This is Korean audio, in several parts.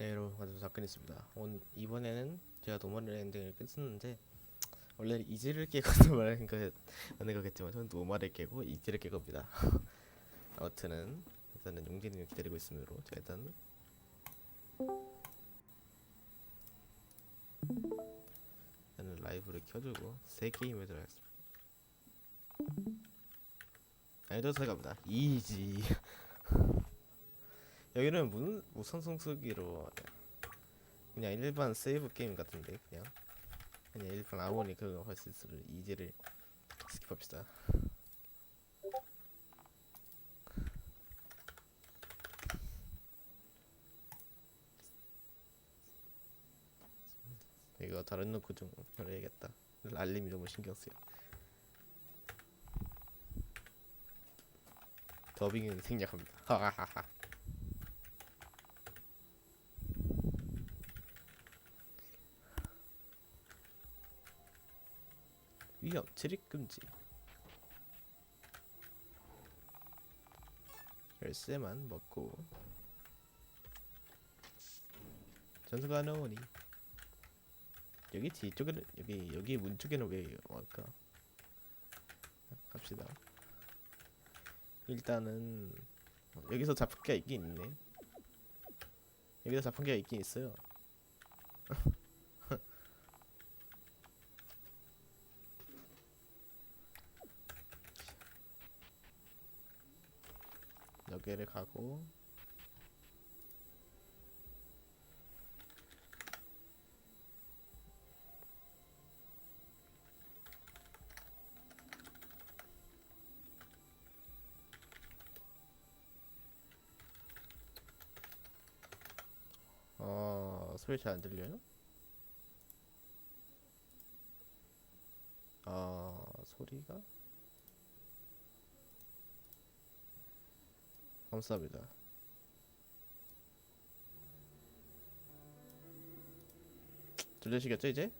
네 여러분 아주 사건 있습니다. 오늘 이번에는 제가 노멀 엔딩을 끝냈는데 원래 이지를 깨고 노멀을 거 하는 거겠지만 저는 노멀을 깨고 이지를 깰 겁니다. 아무튼은 일단은 용진이를 기다리고 있으므로 제가 일단 일단은 라이브를 켜주고 새 게임에 들어가겠습니다. 아니도 들어갑니다. 이지 여기는 문, 무선 성수기로 그냥 일반 세이브 게임 같은데 그냥. 그냥 일반 아모니 그거 할 수 있을 이제를 스킵합시다. 이거 다른 놓고 좀 해야겠다. 알림이 너무 신경 쓰여. 더빙은 생략합니다. 하하하하 위험 출입 금지. 열쇠만 먹고. 전수가 나오니. 여기 뒤쪽에는 여기 여기 문 쪽에는 왜 왔까? 갑시다. 일단은 어, 여기서 잡힌 게 있긴 있네. 여기서 잡힌 게 있긴 있어요 여기를 가고 어 소리 잘 안 들려요? 어 소리가 감사합니다. 들리시겠죠 이제?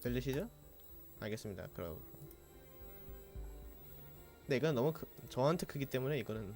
들리시죠? 알겠습니다. 그럼. 근데 이건 너무 크, 저한테 크기 때문에 이거는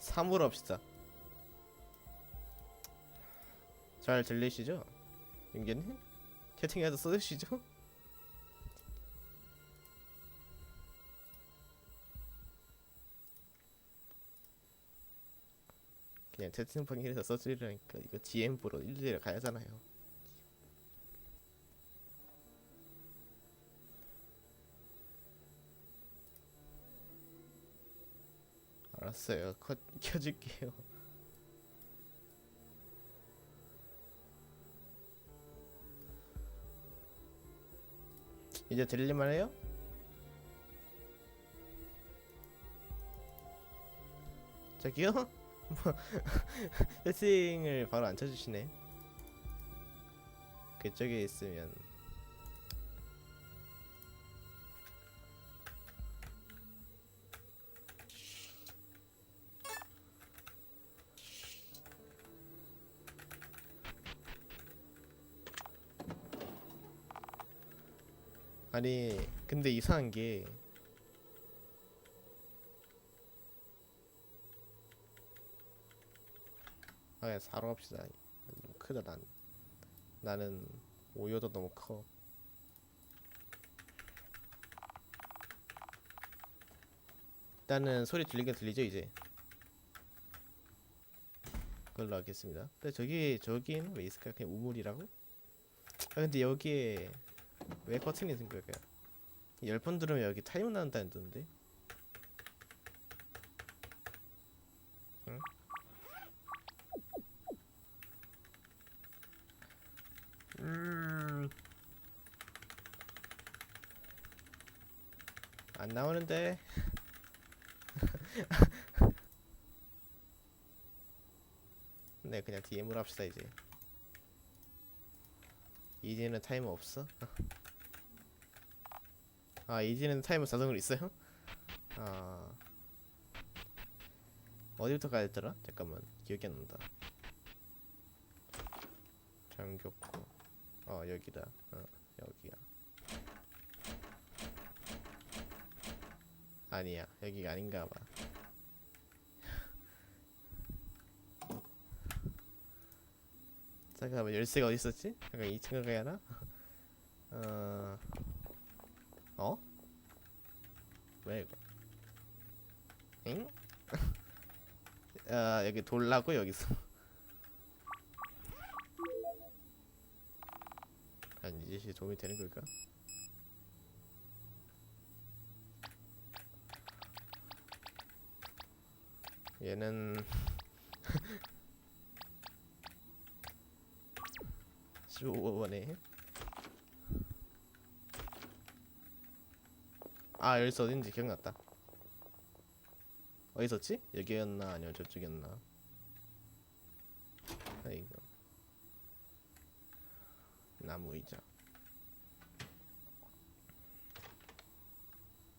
3으로 합시다. 잘 들리시죠? 윤기님? 채팅에서 써주시죠? 그냥 채팅방에 해서 써주려니까 이거 GM으로 일일이 가야 하잖아요. 알았어요. 컷 켜줄게요. 이제 들릴만 해요? 저기요? 뭐 세팅을 바로 안 쳐주시네. 그쪽에 있으면 아니 근데 이상한 게 아, 그냥 사러 갑시다. 너무 크다 난. 나는 오요도 너무 커. 일단은 소리 들리긴 들리죠 이제. 그걸로 하겠습니다. 근데 저기 저기는 왜 있을까? 그냥 우물이라고? 아 근데 여기에 왜 커튼이 있는 거야? 열번 들으면 여기 타이머 나온다는데? 음. 안 나오는데. 네, 그냥 DM으로 합시다 이제. 이제는 타이머 없어? 아, 이제는 타이머 자동으로 있어요? 아. 어디부터 가야 했더라? 잠깐만, 기억이 안 난다. 잠겼고. 어 여기다 어 여기야 아니야 여기가 아닌가 봐 잠깐만 열쇠가 어디 있었지? 잠깐 2층을 가야 하나? 어... 어? 왜 이거? 응? 아 여기 돌라고 여기서 한 이짓이 도움이 되는 걸까? 얘는 15번에. 아 여기서 어딘지 기억났다. 어디 있었지? 여기였나? 아니면 저쪽이었나? 아 이거 나무 의자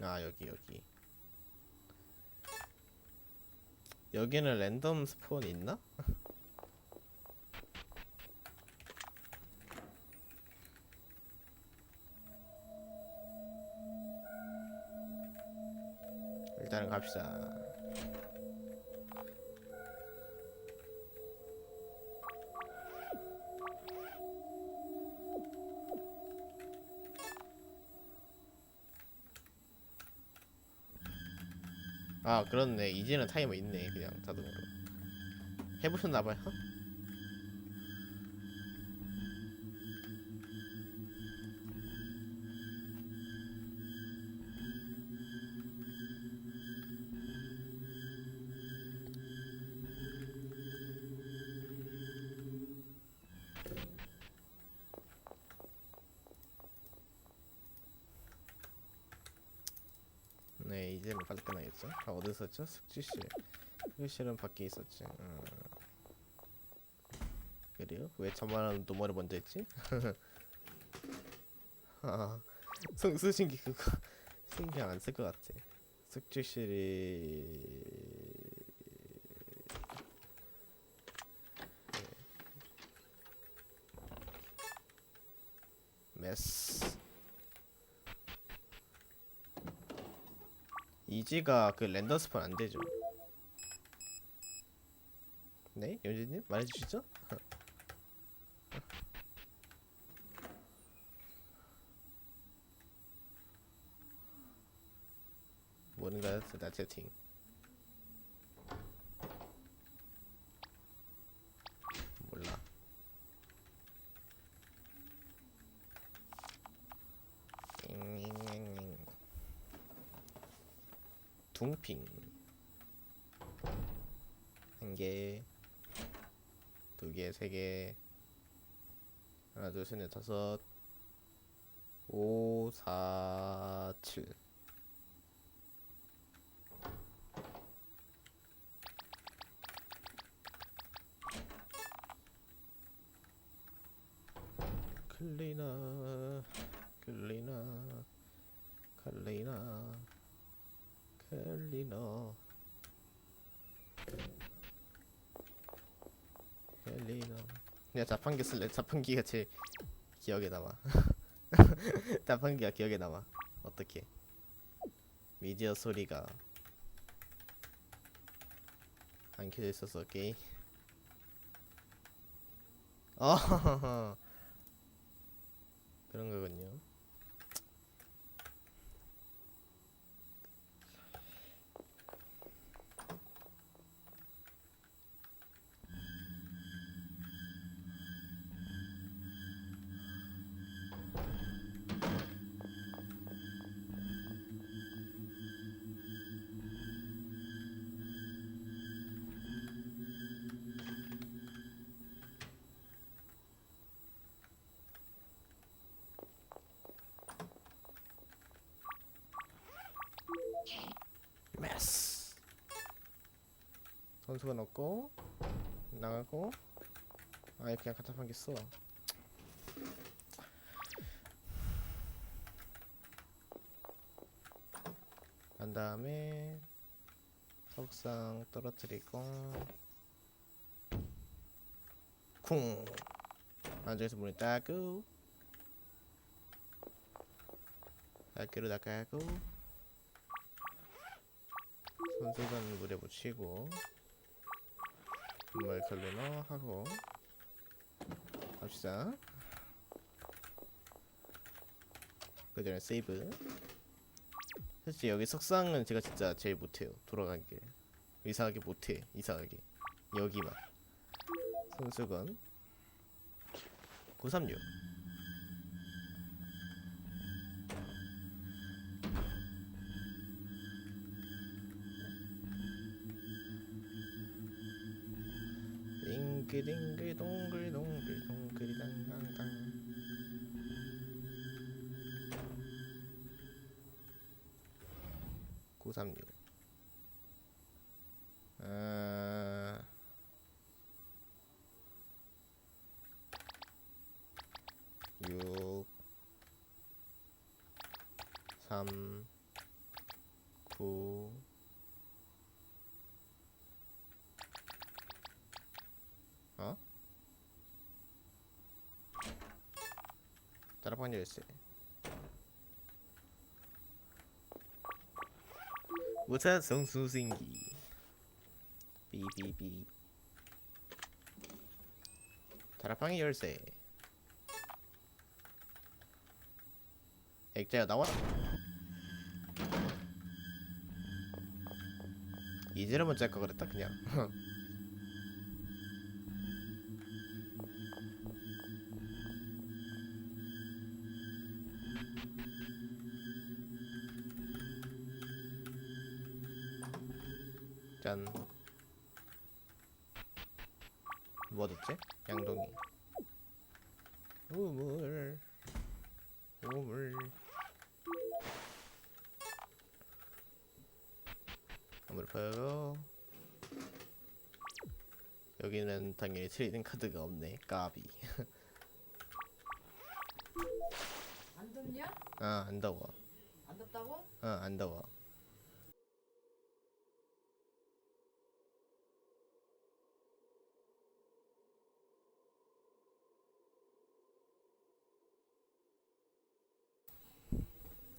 아 여기 여기 여기는 랜덤 스폰 있나? 일단은 갑시다. 아 그렇네 이제는 타이머 있네 그냥 자동으로 해보셨나봐요? 이제는 빨리 끝나겠죠? 아 어디 있었죠? 숙지실 숙지실은 밖에 있었지 음. 그래요? 왜 저만한 노멀을 먼저 했지? 아 성수신기 그거 신경 안 쓸 것 같아 숙주실이 메스 이지가 그 랜더 스폰 안 되죠? 네, 연진님 말해 주시죠. 뭔가 나 채팅. 둥핑. 한 개, 두 개, 세 개, 하나, 둘, 셋, 넷, 다섯, 오, 사, 칠. 클리나, 클리나, 클리나. 헬리나 헬리나 내가 자판기 쓸래? 자판기가 제일 기억에 남아. 자판기가 기억에 남아. 어떻게 미디어 소리가 안 켜져 있어서 게임 어 선수가 넣고 나가고 아예 그냥 갖다 판겠어. 간 다음에 석상 떨어뜨리고 쿵! 안쪽에서 문을 닫고 밖으로 나가고 선수단 물에 묻히고 정말 클리너 하고 갑시다. 그 전에 세이브. 솔직히 여기 석상은 제가 진짜 제일 못해요 돌아가기 이상하게 못해 이상하게. 여기만. 선수건. 936 딩글딩글 동글 동글 동글이 당당당 구삼육 아... 육 삼 구 어? 따라방 열쇠 무사성 수신기. 비비비. 다락방의 열쇠 액자야 나와라 이제라면 짤까 그랬다 그냥 짠. 뭐 얻었지? 양동이. 우물. 우물. 한번 봐요. 여기는 당연히 트레이딩 카드가 없네. 까비. 안 덥냐? 아, 안 더워. 안 덥다고? 아, 안 더워.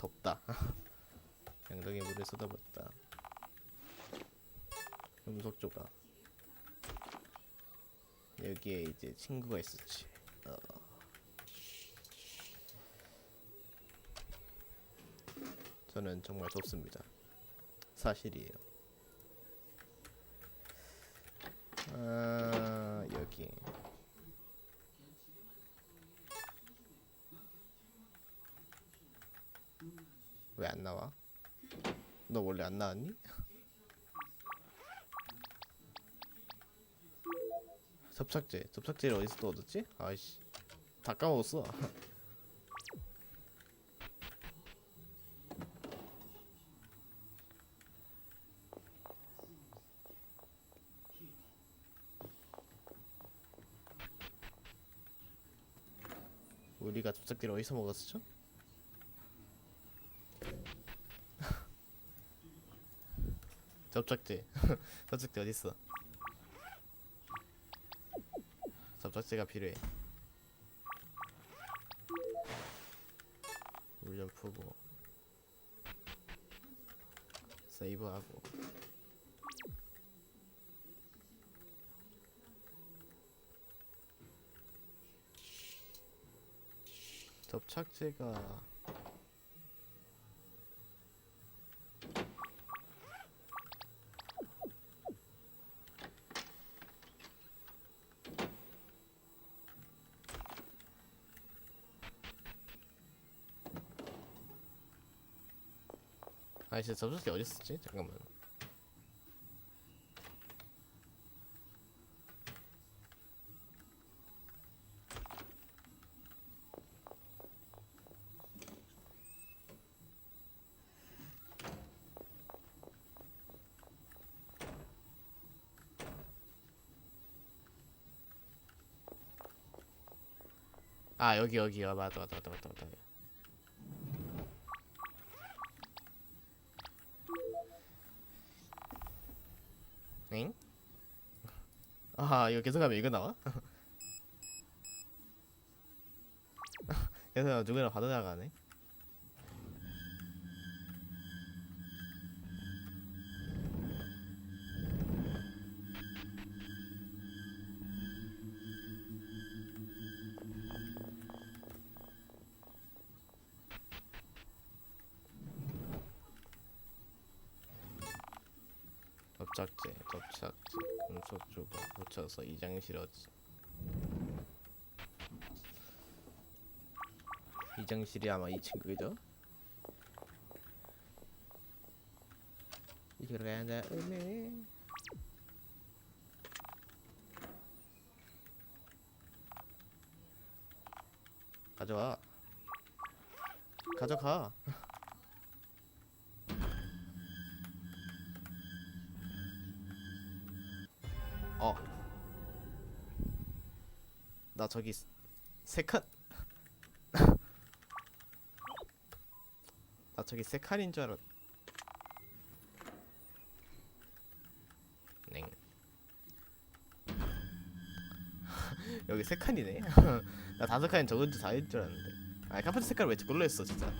덥다. 양동이 물을 쏟아붓다. 음속 조각. 여기에 이제 친구가 있었지. 어. 저는 정말 덥습니다. 사실이에요. 아 여기 왜 안 나와? 너 원래 안 나왔니? 접착제 접착제를 어디서 또 얻었지? 아이씨 다 까먹었어 우리가 접착제를 어디서 먹었었죠? 접착제 접착제 어딨어? 접착제가 필요해. 물 좀 푸고. 세이브하고. 접착제가 아 진짜 접착제 어디 있었지? 잠깐만. 아 여기 여기. 아 맞다 맞다 맞다 맞다 맞다 엥? 아 이거 계속하면 이거 나와? 그래서 누구나 받아나가네 접착제, 접착제, 금속 조각 붙여서 이장 실어지. 이장실이 아마 이 친구죠? 이쪽으로 가야 한다. 음에. 가져와. 가져가. 어. 나 저기 스- 세 칸. 나 저기 세 칸인 줄 알았. 냉. 여기 세 칸이네. 나 다섯 칸인 적은 줄 다인 줄 알았는데. 아 깜빡이 색깔 왜 그걸로 했어 진짜.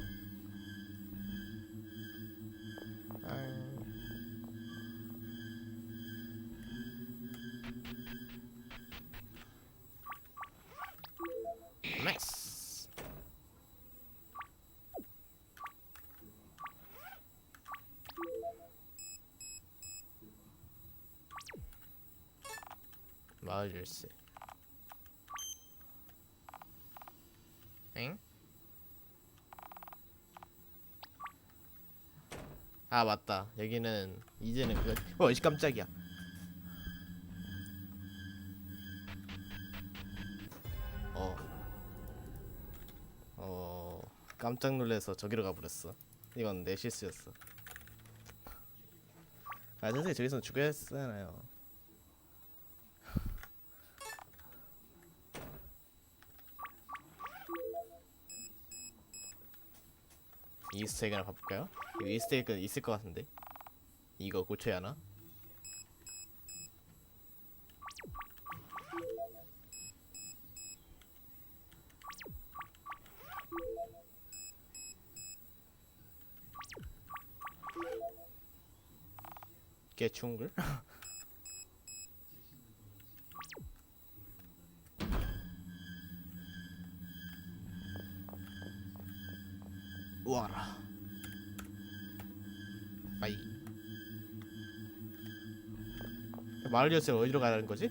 마을 열쇠. 엥? 아 맞다. 여기는 이제는 그 어, 씨 깜짝이야. 어. 어. 깜짝 놀라서 저기로 가버렸어. 이건 내 실수였어. 아, 선생님 저기서 죽여야 했잖아요. 이스트에그나 봐볼까요? 이거 이스트에그 있을 것 같은데 이거 고쳐야 하나? 꽤 추운 마을 열쇠 어디로 가라는 거지?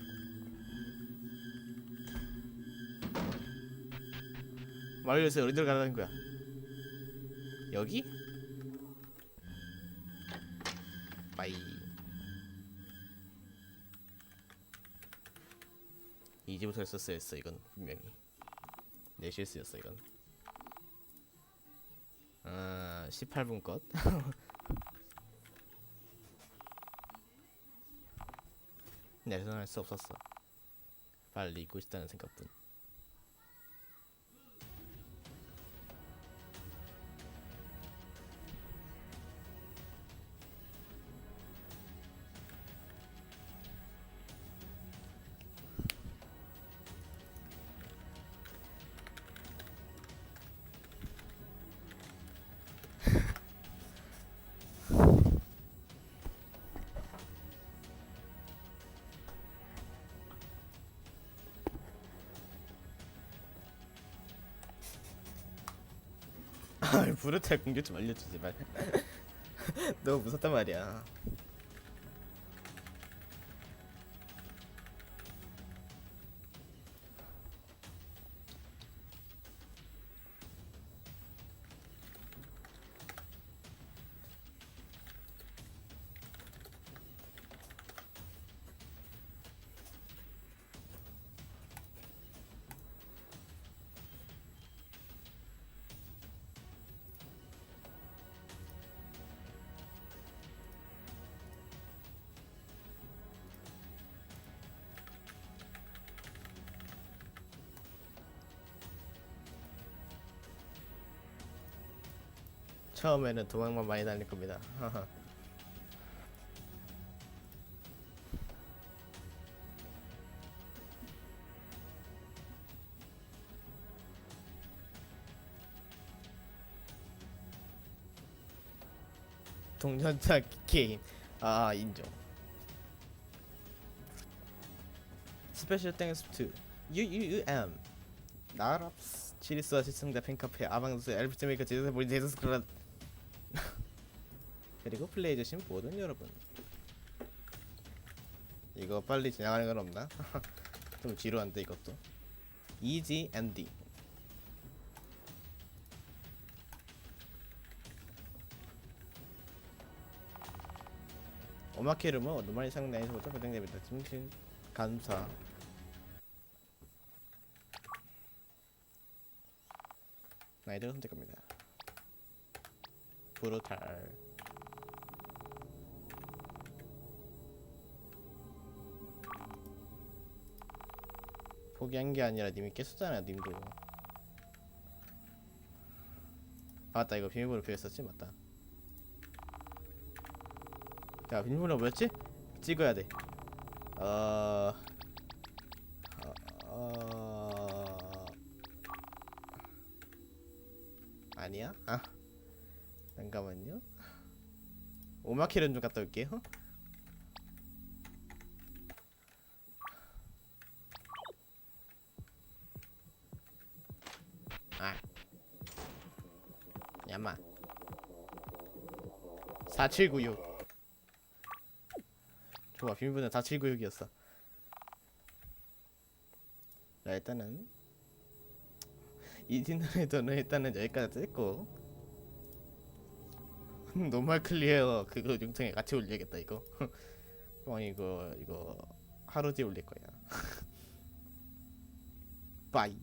마을 열쇠 어디로 가라는 거야? 여기? 빠이 이제부터 했었어야 했어 이건 분명히 내 실수였어 이건 아 18분 것 내선할 수 없었어. 빨리 잊고 싶다는 생각뿐 아, 부르탈 공격 좀 알려주지 말. 너무 무섭단 말이야. 처음에는 도망만 많이 다닐 겁니다. 동전차 게임 아 인정. 스페셜 땡스 투 UUM 나랍스 치리스와 시청자 팬카페 아방스 엘프트메이커 제조사 모리 제조스 그런 그리고 플레이해주신 모든 여러분 이거 빨리 지나가는 건 없나? 좀 지루한데 이것도 이지 앤디 오마케르모 노말 이 상내에서부터 발생됩니다. 증신 감사 나이들 선택합니다. 브루탈 포기한 게 아니라 님이 깼었잖아요 님도. 아 맞다 이거 비밀번호 비웠었지? 맞다. 자 비밀번호 뭐였지? 찍어야 돼. 어... 어... 어... 아니야? 아 잠깐만요. 오마키른 좀 갔다 올게요 4796 좋아 비밀번호 4796이었어. 자 일단은 이 디너에도는 일단은 여기까지 뜯고 노멀 클리어 그거 영상에 같이 올려야겠다 이거. 어 이거 이거 하루 뒤에 올릴 거야. 빠이